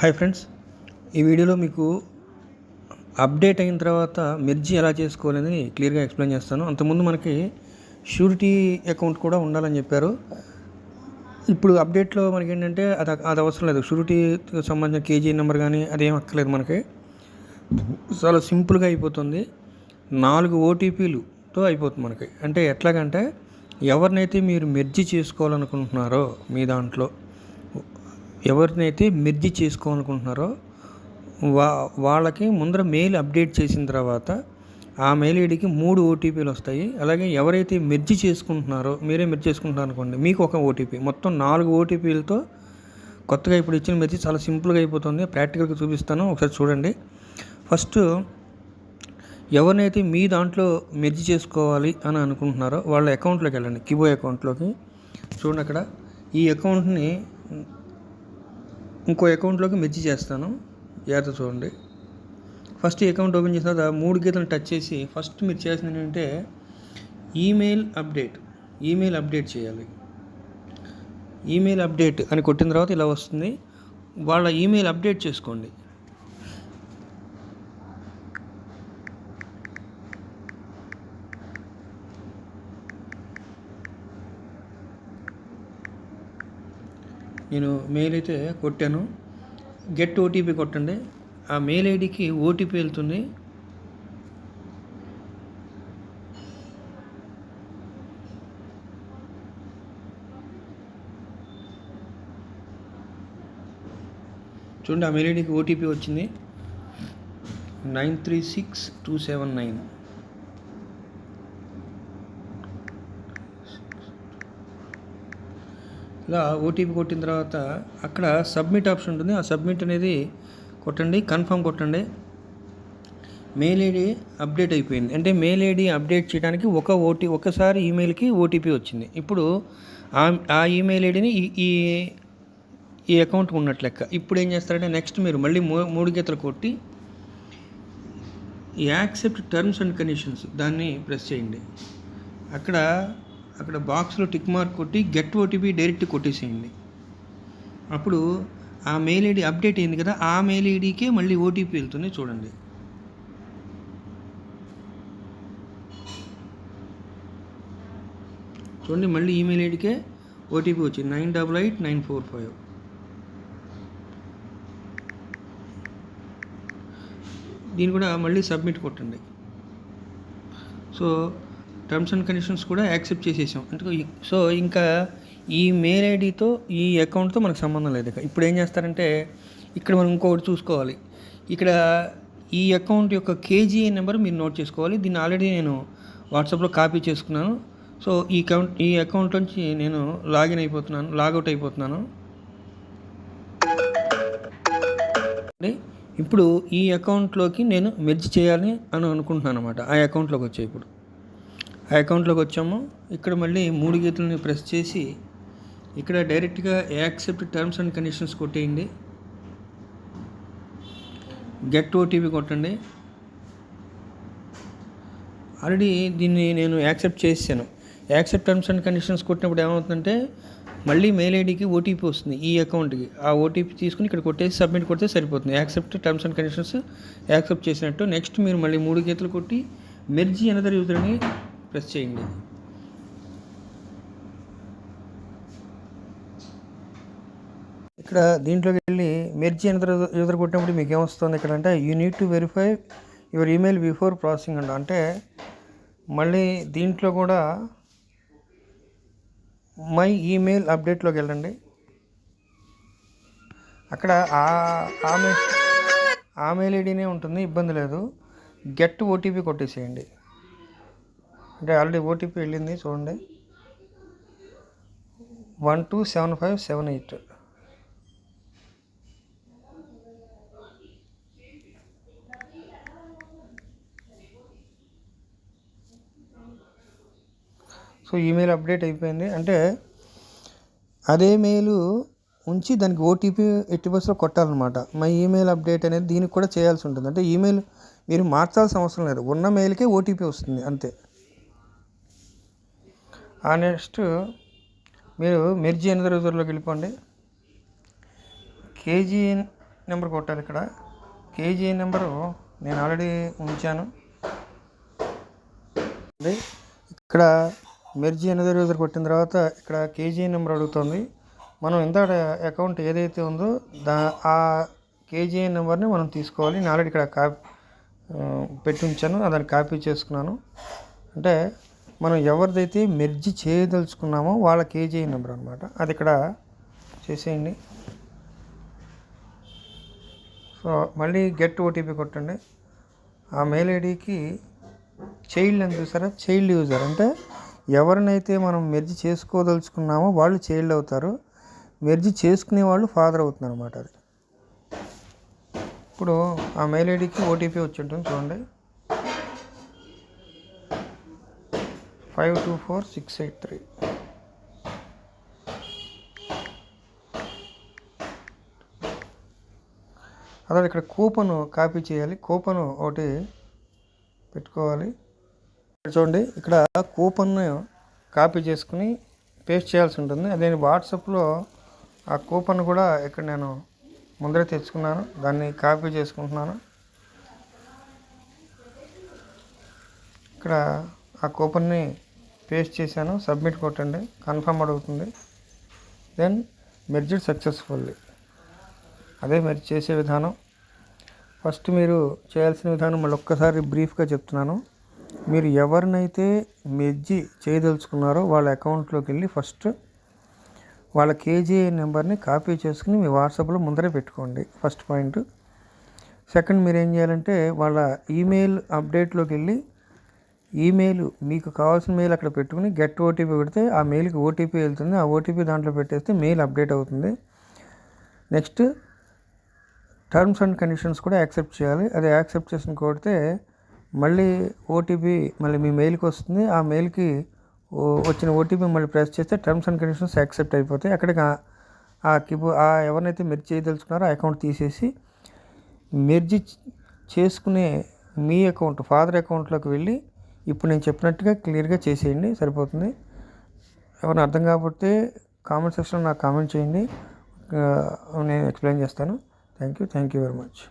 Hi friends ఈ వీడియోలో మీకు అప్డేట్ అయిన తర్వాత మెర్జీ ఎలా చేసుకోవాలని క్లియర్గా ఎక్స్ప్లెయిన్ చేస్తాను. అంతకుముందు మనకి షూరిటీ అకౌంట్ కూడా ఉండాలని చెప్పారు. ఇప్పుడు అప్డేట్లో మనకి ఏంటంటే అది అది అవసరం లేదు. షూరిటీకి సంబంధించిన కేజీ నెంబర్ కానీ అదేం అక్కర్లేదు మనకి. చాలా సింపుల్గా అయిపోతుంది. నాలుగు ఓటీపీలుతో అయిపోతుంది మనకి. అంటే ఎట్లాగంటే ఎవరినైతే మీరు మెర్జీ చేసుకోవాలనుకుంటున్నారో మీ దాంట్లో ఎవరినైతే మిర్జి చేసుకోవాలనుకుంటున్నారో వా వాళ్ళకి ముందర మెయిల్ అప్డేట్ చేసిన తర్వాత ఆ మెయిల్ ఐడికి మూడు ఓటీపీలు వస్తాయి. అలాగే ఎవరైతే మిర్జి చేసుకుంటున్నారో మీరే మిర్జి చేసుకుంటున్నారు అనుకోండి మీకు ఒక ఓటీపీ. మొత్తం నాలుగు ఓటీపీలతో కొత్తగా ఇప్పుడు ఇచ్చిన మిర్జి చాలా సింపుల్గా అయిపోతుంది. ప్రాక్టికల్గా చూపిస్తాను ఒకసారి చూడండి. ఫస్ట్ ఎవరినైతే మీ దాంట్లో మెర్జి చేసుకోవాలి అని అనుకుంటున్నారో వాళ్ళ అకౌంట్లోకి వెళ్ళండి కిబో అకౌంట్లోకి. చూడండి అక్కడ ఈ అకౌంట్ని ఇంకో అకౌంట్లోకి మెర్జీ చేస్తాను. జాగ్రత్త చూడండి. ఫస్ట్ అకౌంట్ ఓపెన్ చేసిన తర్వాత మూడు గీతలు టచ్ చేసి ఫస్ట్ మీరు చేసింది ఏంటంటే ఈమెయిల్ అప్డేట్ ఈమెయిల్ అప్డేట్ చేయాలి. ఈమెయిల్ అప్డేట్ అని కొట్టిన తర్వాత ఇలా వస్తుంది. వాళ్ళ ఈమెయిల్ అప్డేట్ చేసుకోండి. నేను మెయిల్ అయితే కొట్టాను. గెట్ ఓటీపీ కొట్టండి. ఆ మెయిల్ ఐడికి ఓటీపీ వెళ్తుంది. చూడండి ఆ మెయిల్ ఐడికి ఓటీపీ వచ్చింది. Nine three six two seven nine ఇలా ఓటీపీ కొట్టిన తర్వాత అక్కడ సబ్మిట్ ఆప్షన్ ఉంటుంది. ఆ సబ్మిట్ అనేది కొట్టండి కన్ఫర్మ్ కొట్టండి. మెయిల్ ఐడి అప్డేట్ అయిపోయింది. అంటే మెయిల్ ఐడి అప్డేట్ చేయడానికి ఒక ఓటీ ఒకసారి ఈమెయిల్కి ఓటీపీ వచ్చింది. ఇప్పుడు ఆ ఆ ఈమెయిల్ ఐడిని ఈ ఈ అకౌంట్ ఉన్నట్లు లెక్క. ఇప్పుడు ఏం చేస్తారంటే నెక్స్ట్ మీరు మళ్ళీ మూ మూడు గీతలు కొట్టి యాక్సెప్ట్ టర్మ్స్ అండ్ కండిషన్స్ దాన్ని ప్రెస్ చేయండి. అక్కడ అక్కడ బాక్స్లో టిక్ మార్క్ కొట్టి గెట్ ఓటీపీ డైరెక్ట్ కొట్టేసేయండి. అప్పుడు ఆ మెయిల్ ఐడి అప్డేట్ అయింది కదా ఆ మెయిల్ ఐడికే మళ్ళీ ఓటీపీ వెళ్తుంది చూడండి. చూడండి మళ్ళీ ఈమెయిల్ ఐడికే ఓటీపీ వచ్చింది. Nine double eight nine four five దీన్ని కూడా మళ్ళీ సబ్మిట్ కొట్టండి. సో టర్మ్స్ అండ్ కండిషన్స్ కూడా యాక్సెప్ట్ చేసేసాం. అంటే సో ఇంకా ఈ మెయిల్ ఐడితో ఈ అకౌంట్తో మనకు సంబంధం లేదు ఇక. ఇప్పుడు ఏం చేస్తారంటే ఇక్కడ మనం ఇంకొకటి చూసుకోవాలి. ఇక్కడ ఈ అకౌంట్ యొక్క కేజీ నెంబర్ మీరు నోట్ చేసుకోవాలి. దీన్ని ఆల్రెడీ నేను వాట్సాప్లో కాపీ చేసుకున్నాను. సో ఈ అకౌంట్ ఈ అకౌంట్ నుంచి నేను లాగిన్ అయిపోతున్నాను లాగౌట్ అయిపోతున్నాను. ఇప్పుడు ఈ అకౌంట్లోకి నేను మెర్జ్ చేయాలి అని అనుకుంటున్నాను అనమాట ఆ అకౌంట్లోకి వచ్చాయి ఇప్పుడు. అకౌంట్లోకి వచ్చాము. ఇక్కడ మళ్ళీ మూడు గీతలని ప్రెస్ చేసి ఇక్కడ డైరెక్ట్గా యాక్సెప్ట్ టర్మ్స్ అండ్ కండిషన్స్ కొట్టేయండి. గెట్ ఓటీపీ కొట్టండి. ఆల్రెడీ దీన్ని నేను యాక్సెప్ట్ చేశాను. యాక్సెప్ట్ టర్మ్స్ అండ్ కండిషన్స్ కొట్టినప్పుడు ఏమవుతుందంటే మళ్ళీ మెయిల్ ఐడికి ఓటీపీ వస్తుంది ఈ అకౌంట్కి. ఆ ఓటీపీ తీసుకుని ఇక్కడ కొట్టేసి సబ్మిట్ కొడితే సరిపోతుంది. Accept terms and conditions accept చేసినట్టు. నెక్స్ట్ మీరు మళ్ళీ మూడు గీతలు కొట్టి మెర్జీ అనదర్ యూజర్ని ప్రెస్ చేయండి. ఇక్కడ దీంట్లోకి వెళ్ళి మెర్జీ అనదర్ ఎదురు కొట్టినప్పుడు మీకు ఏమొస్తుంది ఇక్కడ అంటే you need to verify your email before processing అండి అంటే మళ్ళీ దీంట్లో కూడా మై ఈమెయిల్ అప్డేట్లోకి వెళ్ళండి. అక్కడ ఆ- ఆమె ఆమెయిల్ ఐడినే ఉంటుంది ఇబ్బంది లేదు. గెట్ ఓటీపీ కొట్టేసేయండి. అంటే ఆల్రెడీ ఓటీపీ వెళ్ళింది చూడండి. One two seven five seven eight. So email update అయిపోయింది. అంటే అదే మెయిల్ ఉంచి దానికి ఓటీపీ ఎట్టి బస్సులో కొట్టాలన్నమాట. మా ఈమెయిల్ అప్డేట్ అనేది దీనికి కూడా చేయాల్సి ఉంటుంది. అంటే ఈమెయిల్ మీరు మార్చాల్సిన అవసరం లేదు. ఉన్న మెయిల్కే ఓటీపీ వస్తుంది అంతే. నెక్స్ట్ మీరు మెర్జీ ఎనిమిది రోజుల్లోకి వెళ్ళిపోండి. కేజీ నెంబర్ కొట్టాలి ఇక్కడ. కేజీ నెంబరు నేను ఆల్రెడీ ఉంచాను. ఇక్కడ మెర్జీ ఎనిమిది రోజులు కొట్టిన తర్వాత ఇక్కడ కేజీ నెంబర్ అడుగుతుంది. మనం ఇంత అకౌంట్ ఏదైతే ఉందో దా ఆ కేజీ నెంబర్ని మనం తీసుకోవాలి. నేను ఆల్రెడీ ఇక్కడ కాపీ పెట్టి ఉంచాను. దాన్ని కాపీ చేసుకున్నాను. అంటే మనం ఎవరిదైతే మెర్జి చేయదలుచుకున్నామో వాళ్ళ కేజీ నెంబర్ అనమాట అది ఇక్కడ చేసేయండి. సో మళ్ళీ గెట్ ఓటీపీ కొట్టండి. ఆ మెయిల్ ఐడికి చైల్డ్ అని చూసారా? Child user. అంటే ఎవరినైతే మనం మెర్జి చేసుకోదలుచుకున్నామో వాళ్ళు చైల్డ్ అవుతారు. మెర్జి చేసుకునే వాళ్ళు ఫాదర్ అవుతున్నారు అనమాట అది. ఇప్పుడు ఆ మెయిల్ ఐడికి ఓటీపీ వచ్చి ఉంటుంది చూడండి. Five two four six eight three. అలాగే ఇక్కడ కూపన్ కాపీ చేయాలి. కూపన్ ఒకటి పెట్టుకోవాలి. చూడండి ఇక్కడ కూపన్ కాపీ చేసుకుని పేస్ట్ చేయాల్సి ఉంటుంది. అదే వాట్సాప్లో ఆ కూపన్ కూడా ఇక్కడ నేను ముందరే తెచ్చుకున్నాను. దాన్ని కాపీ చేసుకుంటున్నాను. ఇక్కడ ఆ కూపన్ని పేస్ట్ చేశాను సబ్మిట్ కొట్టండి కన్ఫర్మ్ అడుగుతుంది. దెన్ మెర్జ్డ్ సక్సెస్ఫుల్లీ అదే మరి చేసే విధానం. ఫస్ట్ మీరు చేయాల్సిన విధానం మళ్ళీ ఒక్కసారి బ్రీఫ్గా చెప్తున్నాను. మీరు ఎవరినైతే మెర్జి చేయదలుచుకున్నారో వాళ్ళ అకౌంట్లోకి వెళ్ళి ఫస్ట్ వాళ్ళ కేజీ నెంబర్ని కాపీ చేసుకుని మీ వాట్సాప్లో ముందరే పెట్టుకోండి ఫస్ట్ పాయింట్ సెకండ్ మీరు ఏం చేయాలంటే వాళ్ళ ఈమెయిల్ అప్డేట్లోకి వెళ్ళి ఈమెయిల్ మీకు కావాల్సిన మెయిల్ అక్కడ పెట్టుకుని గెట్ ఓటీపీ పెడితే ఆ మెయిల్కి ఓటీపీ వెళ్తుంది. ఆ ఓటీపీ దాంట్లో పెట్టేస్తే మెయిల్ అప్డేట్ అవుతుంది. నెక్స్ట్ టర్మ్స్ అండ్ కండిషన్స్ కూడా యాక్సెప్ట్ చేయాలి. అది యాక్సెప్ట్ చేసిన కొడితే మళ్ళీ ఓటీపీ మళ్ళీ మీ మెయిల్కి వస్తుంది. ఆ మెయిల్కి వచ్చిన ఓటీపీ మళ్ళీ ప్రెస్ చేస్తే టర్మ్స్ అండ్ కండిషన్స్ యాక్సెప్ట్ అయిపోతాయి. అక్కడికి ఆ- ఆ ఆ ఎవరినైతే మెర్జ్ చేయదలుచుకున్నారో ఆ అకౌంట్ తీసేసి మెర్జ్ చేసుకునే మీ అకౌంట్ ఫాదర్ అకౌంట్లోకి వెళ్ళి ఇప్పుడు నేను చెప్పినట్టుగా క్లియర్గా చేసేయండి సరిపోతుంది. ఎవరిని అర్థం కాకపోతే కామెంట్ సెక్షన్లో నాకు కామెంట్ చేయండి. నేను ఎక్స్ప్లెయిన్ చేస్తాను. Thank you thank you very much.